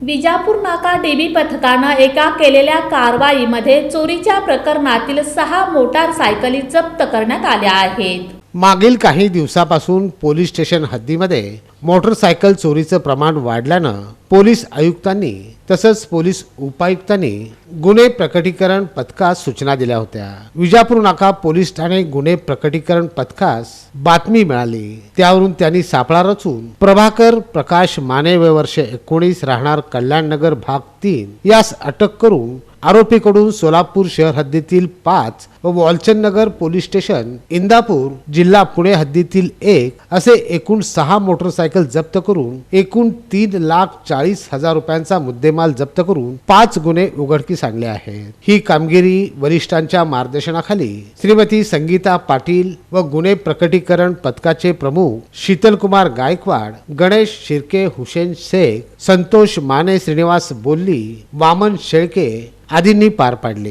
विजापूर नाका डीबी पथकानं एका केलेल्या कारवाईमध्ये चोरीच्या प्रकरणातील सहा मोटार सायकली जप्त करण्यात आल्या आहेत. मागील काही दिवसापासून पोलीस स्टेशन हद्दीमध्ये मोटरसायकल चोरीचं प्रमाण वाढल्यानं पोलीस आयुक्तांनी तसंच पोलीस उपायुक्तांनी गुन्हे प्रकटीकरण पथकास सूचना दिल्या होत्या. विजापूर नाका पोलीस ठाणे गुन्हे प्रकटीकरण पथकास बातमी मिळाली. त्यावरून त्यांनी सापळा रचून प्रभाकर प्रकाश माने वय वर्ष एकोणीस राहणार कल्याणनगर भाग तीन यास अटक करून आरोपीकडून सोलापूर शहर हद्दीतील पाच व वॉलचंदनगर पोलीस स्टेशन इंदापूर जिल्हा पुणे हद्दीतील एक असे एकूण सहा मोटरसायकल जप्त करून एकूण तीन लाख चाळीस हजार रुपयांचा मुद्देमाल जप्त करून पाच गुन्हे उघडकीस आणले आहेत. ही कामगिरी वरिष्ठांच्या मार्गदर्शनाखाली श्रीमती संगीता पाटील व गुन्हे प्रकटीकरण पथकाचे प्रमुख शीतलकुमार गायकवाड गणेश शिर्के हुसेन शेख संतोष माने श्रीनिवास बोल्ली वामन शेळके आदींनी पार पाडले.